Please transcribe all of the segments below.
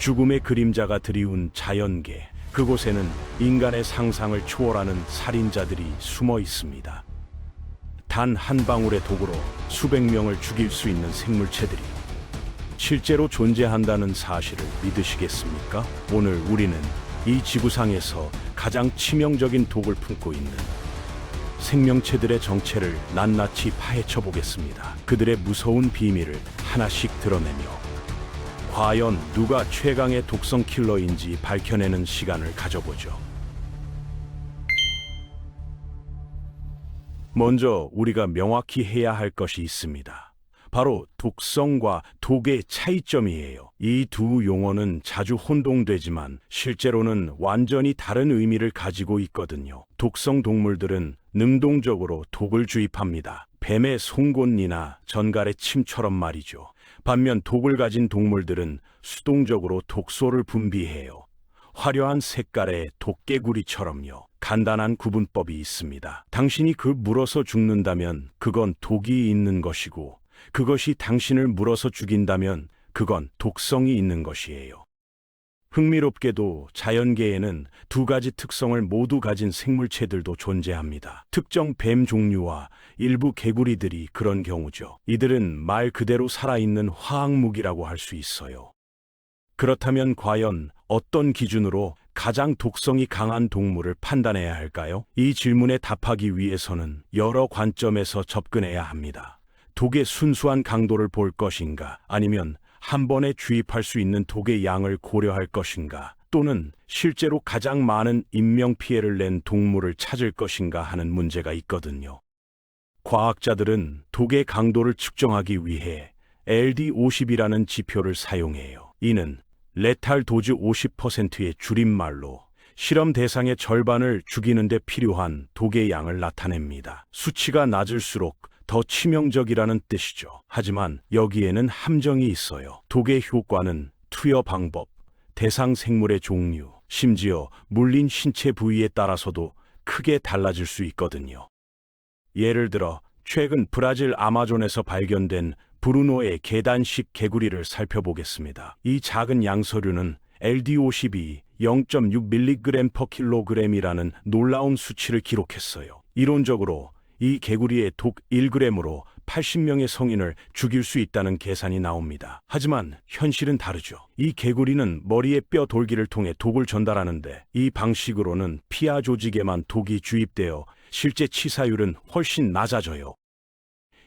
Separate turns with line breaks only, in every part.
죽음의 그림자가 드리운 자연계. 그곳에는 인간의 상상을 초월하는 살인자들이 숨어 있습니다. 단 한 방울의 독으로 수백 명을 죽일 수 있는 생물체들이 실제로 존재한다는 사실을 믿으시겠습니까? 오늘 우리는 이 지구상에서 가장 치명적인 독을 품고 있는 생명체들의 정체를 낱낱이 파헤쳐 보겠습니다. 그들의 무서운 비밀을 하나씩 드러내며 과연 누가 최강의 독성 킬러인지 밝혀내는 시간을 가져보죠. 먼저 우리가 명확히 해야 할 것이 있습니다. 바로 독성과 독의 차이점이에요. 이 두 용어는 자주 혼동되지만 실제로는 완전히 다른 의미를 가지고 있거든요. 독성 동물들은 능동적으로 독을 주입합니다. 뱀의 송곳니나 전갈의 침처럼 말이죠. 반면 독을 가진 동물들은 수동적으로 독소를 분비해요. 화려한 색깔의 도깨구리처럼요. 간단한 구분법이 있습니다. 당신이 그 물어서 죽는다면 그건 독이 있는 것이고 그것이 당신을 물어서 죽인다면 그건 독성이 있는 것이에요. 흥미롭게도 자연계에는 두 가지 특성을 모두 가진 생물체들도 존재합니다. 특정 뱀 종류와 일부 개구리들이 그런 경우죠. 이들은 말 그대로 살아있는 화학무기라고 할 수 있어요. 그렇다면 과연 어떤 기준으로 가장 독성이 강한 동물을 판단해야 할까요? 이 질문에 답하기 위해서는 여러 관점에서 접근해야 합니다. 독의 순수한 강도를 볼 것인가, 아니면 한 번에 주입할 수 있는 독의 양을 고려할 것인가, 또는 실제로 가장 많은 인명 피해를 낸 동물을 찾을 것인가 하는 문제가 있거든요. 과학자들은 독의 강도를 측정하기 위해 LD50이라는 지표를 사용해요. 이는 레탈 도즈 50%의 줄임말로 실험 대상의 절반을 죽이는 데 필요한 독의 양을 나타냅니다. 수치가 낮을수록 더 치명적이라는 뜻이죠. 하지만 여기에는 함정이 있어요. 독의 효과는 투여 방법, 대상 생물의 종류, 심지어 물린 신체 부위에 따라서도 크게 달라질 수 있거든요. 예를 들어 최근 브라질 아마존에서 발견된 브루노의 계단식 개구리를 살펴보겠습니다. 이 작은 양서류는 LD52 0.6mg per kg이라는 놀라운 수치를 기록했어요. 이론적으로 이 개구리의 독 1g으로 80명의 성인을 죽일 수 있다는 계산이 나옵니다. 하지만 현실은 다르죠. 이 개구리는 머리에 뼈 돌기를 통해 독을 전달하는데 이 방식으로는 피하 조직에만 독이 주입되어 실제 치사율은 훨씬 낮아져요.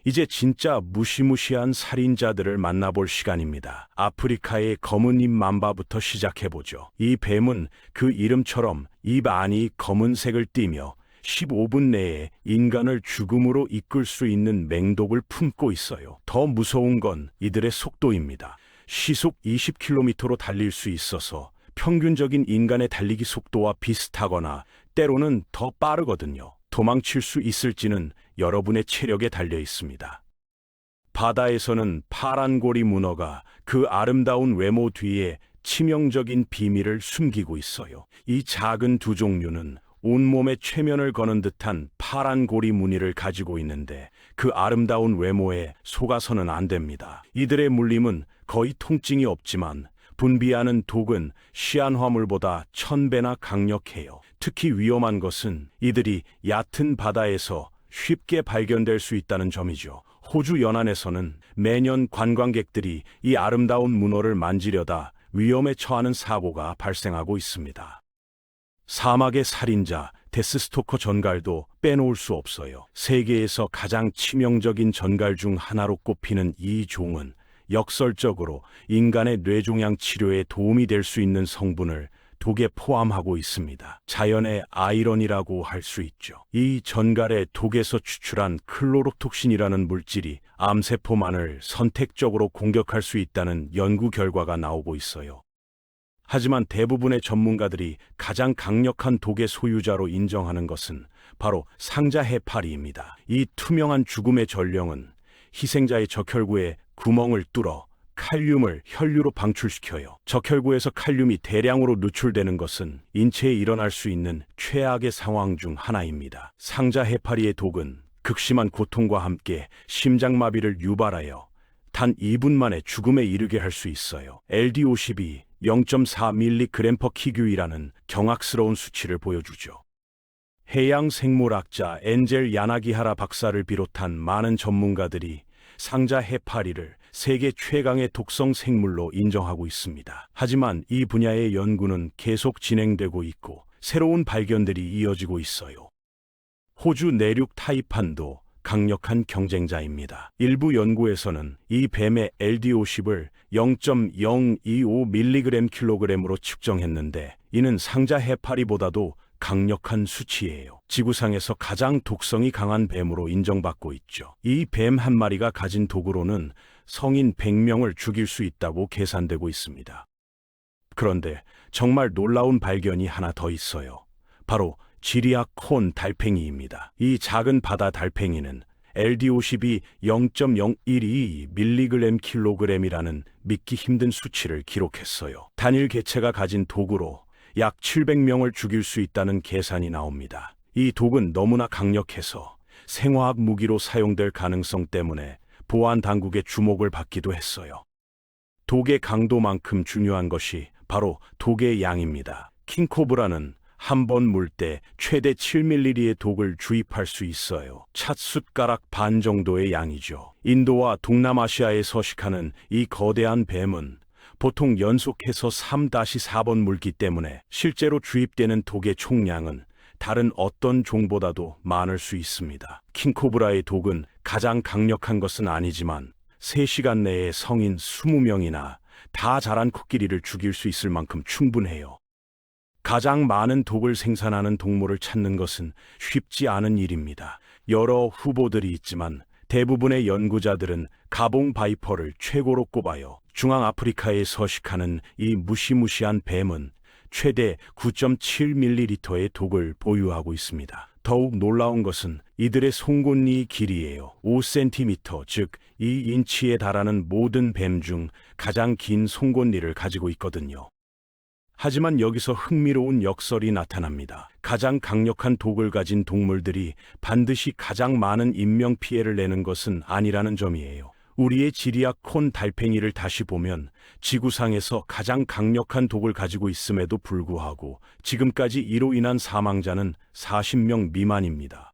이제 진짜 무시무시한 살인자들을 만나볼 시간입니다. 아프리카의 검은 입 만바부터 시작해보죠. 이 뱀은 그 이름처럼 입 안이 검은색을 띠며 15분 내에 인간을 죽음으로 이끌 수 있는 맹독을 품고 있어요. 더 무서운 건 이들의 속도입니다. 시속 20km로 달릴 수 있어서 평균적인 인간의 달리기 속도와 비슷하거나 때로는 더 빠르거든요. 도망칠 수 있을지는 여러분의 체력에 달려 있습니다. 바다에서는 파란 고리 문어가 그 아름다운 외모 뒤에 치명적인 비밀을 숨기고 있어요. 이 작은 두 종류는 온몸에 최면을 거는 듯한 파란 고리 무늬를 가지고 있는데 그 아름다운 외모에 속아서는 안 됩니다. 이들의 물림은 거의 통증이 없지만 분비하는 독은 시안화물보다 천 배나 강력해요. 특히 위험한 것은 이들이 얕은 바다에서 쉽게 발견될 수 있다는 점이죠. 호주 연안에서는 매년 관광객들이 이 아름다운 문어를 만지려다 위험에 처하는 사고가 발생하고 있습니다. 사막의 살인자 데스스토커 전갈도 빼놓을 수 없어요. 세계에서 가장 치명적인 전갈 중 하나로 꼽히는 이 종은 역설적으로 인간의 뇌종양 치료에 도움이 될 수 있는 성분을 독에 포함하고 있습니다. 자연의 아이러니라고 할 수 있죠. 이 전갈의 독에서 추출한 클로록톡신이라는 물질이 암세포만을 선택적으로 공격할 수 있다는 연구 결과가 나오고 있어요. 하지만 대부분의 전문가들이 가장 강력한 독의 소유자로 인정하는 것은 바로 상자 해파리입니다. 이 투명한 죽음의 전령은 희생자의 적혈구에 구멍을 뚫어 칼륨을 혈류로 방출시켜요. 적혈구에서 칼륨이 대량으로 누출되는 것은 인체에 일어날 수 있는 최악의 상황 중 하나입니다. 상자 해파리의 독은 극심한 고통과 함께 심장마비를 유발하여 단 2분 만에 죽음에 이르게 할 수 있어요. LD52 0.4mg/kg이라는 경악스러운 수치를 보여주죠. 해양 생물학자 엔젤 야나기하라 박사를 비롯한 많은 전문가들이 상자 해파리를 세계 최강의 독성 생물로 인정하고 있습니다. 하지만 이 분야의 연구는 계속 진행되고 있고 새로운 발견들이 이어지고 있어요. 호주 내륙 타이판도 강력한 경쟁자입니다. 일부 연구에서는 이 뱀의 LD50을 0.025mg/kg으로 측정했는데 이는 상자 해파리보다도 강력한 수치예요. 지구상에서 가장 독성이 강한 뱀으로 인정받고 있죠. 이 뱀 한 마리가 가진 독으로는 성인 100명을 죽일 수 있다고 계산되고 있습니다. 그런데 정말 놀라운 발견이 하나 더 있어요. 바로 지리아 콘 달팽이입니다. 이 작은 바다 달팽이는 LD50이 0.012mg/kg이라는 믿기 힘든 수치를 기록했어요. 단일 개체가 가진 독으로 약 700명을 죽일 수 있다는 계산이 나옵니다. 이 독은 너무나 강력해서 생화학 무기로 사용될 가능성 때문에 보안 당국의 주목을 받기도 했어요. 독의 강도만큼 중요한 것이 바로 독의 양입니다. 킹코브라는 한 번 물 때 최대 7ml의 독을 주입할 수 있어요. 찻숟가락 반 정도의 양이죠. 인도와 동남아시아에 서식하는 이 거대한 뱀은 보통 연속해서 3-4번 물기 때문에 실제로 주입되는 독의 총량은 다른 어떤 종보다도 많을 수 있습니다. 킹코브라의 독은 가장 강력한 것은 아니지만 3시간 내에 성인 20명이나 다 자란 코끼리를 죽일 수 있을 만큼 충분해요. 가장 많은 독을 생산하는 동물을 찾는 것은 쉽지 않은 일입니다. 여러 후보들이 있지만 대부분의 연구자들은 가봉 바이퍼를 최고로 꼽아요. 중앙 아프리카에 서식하는 이 무시무시한 뱀은 최대 9.7ml의 독을 보유하고 있습니다. 더욱 놀라운 것은 이들의 송곳니 길이에요. 5cm, 즉 2인치에 달하는 모든 뱀 중 가장 긴 송곳니를 가지고 있거든요. 하지만 여기서 흥미로운 역설이 나타납니다. 가장 강력한 독을 가진 동물들이 반드시 가장 많은 인명 피해를 내는 것은 아니라는 점이에요. 우리의 지리아 콘 달팽이를 다시 보면 지구상에서 가장 강력한 독을 가지고 있음에도 불구하고 지금까지 이로 인한 사망자는 40명 미만입니다.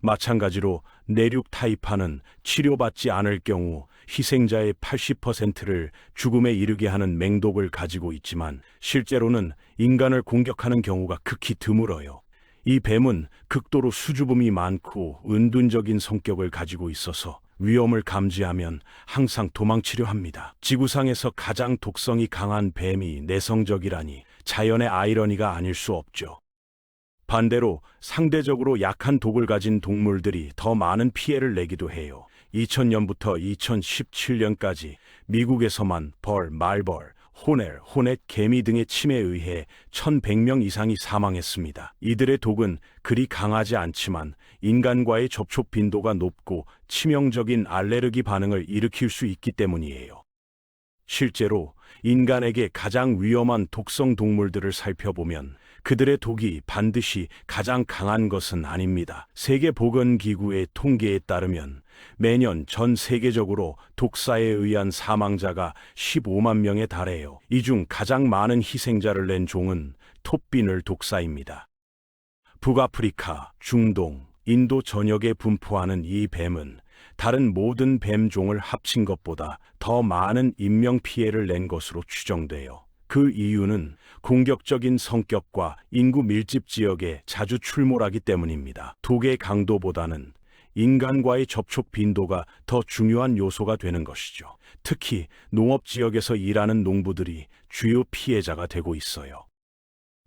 마찬가지로 내륙 타이파는 치료받지 않을 경우 희생자의 80%를 죽음에 이르게 하는 맹독을 가지고 있지만 실제로는 인간을 공격하는 경우가 극히 드물어요. 이 뱀은 극도로 수줍음이 많고 은둔적인 성격을 가지고 있어서 위험을 감지하면 항상 도망치려 합니다. 지구상에서 가장 독성이 강한 뱀이 내성적이라니 자연의 아이러니가 아닐 수 없죠. 반대로 상대적으로 약한 독을 가진 동물들이 더 많은 피해를 내기도 해요. 2000년부터 2017년까지 미국에서만 벌, 말벌, 호넬, 호넷, 개미 등의 침에 의해 1100명 이상이 사망했습니다. 이들의 독은 그리 강하지 않지만 인간과의 접촉 빈도가 높고 치명적인 알레르기 반응을 일으킬 수 있기 때문이에요. 실제로 인간에게 가장 위험한 독성 동물들을 살펴보면 그들의 독이 반드시 가장 강한 것은 아닙니다. 세계보건기구의 통계에 따르면 매년 전 세계적으로 독사에 의한 사망자가 15만 명에 달해요. 이 중 가장 많은 희생자를 낸 종은 톱비늘 독사입니다. 북아프리카, 중동, 인도 전역에 분포하는 이 뱀은 다른 모든 뱀종을 합친 것보다 더 많은 인명 피해를 낸 것으로 추정돼요. 그 이유는 공격적인 성격과 인구 밀집 지역에 자주 출몰하기 때문입니다. 독의 강도보다는 인간과의 접촉 빈도가 더 중요한 요소가 되는 것이죠. 특히 농업 지역에서 일하는 농부들이 주요 피해자가 되고 있어요.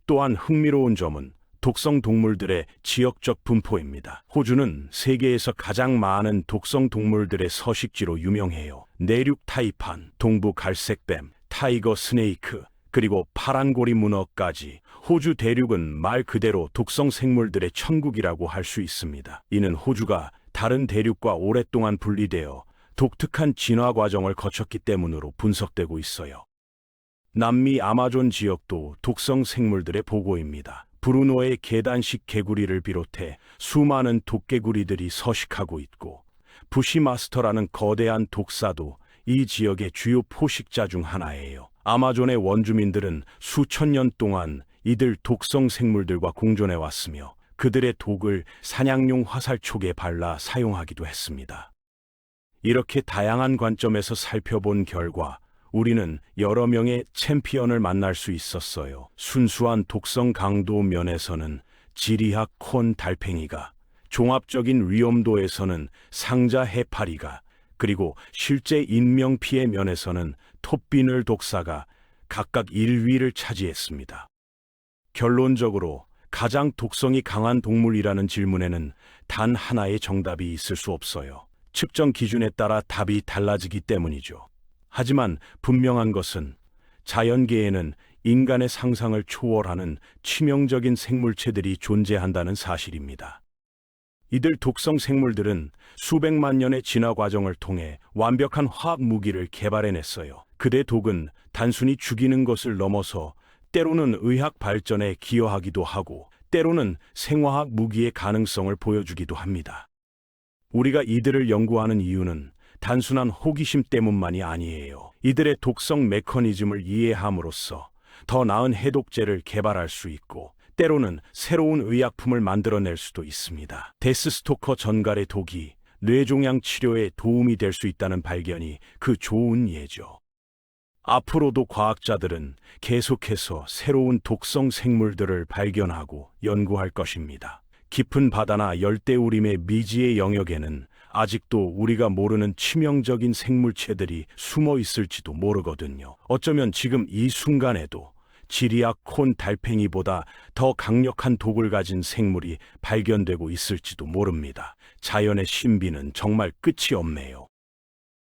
또한 흥미로운 점은 독성 동물들의 지역적 분포입니다. 호주는 세계에서 가장 많은 독성 동물들의 서식지로 유명해요. 내륙 타이판, 동부 갈색뱀, 타이거 스네이크, 그리고 파란고리 문어까지 호주 대륙은 말 그대로 독성 생물들의 천국이라고 할 수 있습니다. 이는 호주가 다른 대륙과 오랫동안 분리되어 독특한 진화 과정을 거쳤기 때문으로 분석되고 있어요. 남미 아마존 지역도 독성 생물들의 보고입니다. 브루노의 계단식 개구리를 비롯해 수많은 독개구리들이 서식하고 있고 부시마스터라는 거대한 독사도 이 지역의 주요 포식자 중 하나예요. 아마존의 원주민들은 수천 년 동안 이들 독성 생물들과 공존해 왔으며 그들의 독을 사냥용 화살촉에 발라 사용하기도 했습니다. 이렇게 다양한 관점에서 살펴본 결과 우리는 여러 명의 챔피언을 만날 수 있었어요. 순수한 독성 강도 면에서는 지리학 콘 달팽이가, 종합적인 위험도에서는 상자 해파리가, 그리고 실제 인명 피해 면에서는 톱비늘 독사가 각각 1위를 차지했습니다. 결론적으로 가장 독성이 강한 동물이라는 질문에는 단 하나의 정답이 있을 수 없어요. 측정 기준에 따라 답이 달라지기 때문이죠. 하지만 분명한 것은 자연계에는 인간의 상상을 초월하는 치명적인 생물체들이 존재한다는 사실입니다. 이들 독성 생물들은 수백만 년의 진화 과정을 통해 완벽한 화학 무기를 개발해냈어요. 그대 독은 단순히 죽이는 것을 넘어서 때로는 의학 발전에 기여하기도 하고 때로는 생화학 무기의 가능성을 보여주기도 합니다. 우리가 이들을 연구하는 이유는 단순한 호기심 때문만이 아니에요. 이들의 독성 메커니즘을 이해함으로써 더 나은 해독제를 개발할 수 있고 때로는 새로운 의약품을 만들어낼 수도 있습니다. 데스스토커 전갈의 독이 뇌종양 치료에 도움이 될 수 있다는 발견이 그 좋은 예죠. 앞으로도 과학자들은 계속해서 새로운 독성 생물들을 발견하고 연구할 것입니다. 깊은 바다나 열대우림의 미지의 영역에는 아직도 우리가 모르는 치명적인 생물체들이 숨어 있을지도 모르거든요. 어쩌면 지금 이 순간에도 지리아 콘 달팽이보다 더 강력한 독을 가진 생물이 발견되고 있을지도 모릅니다. 자연의 신비는 정말 끝이 없네요.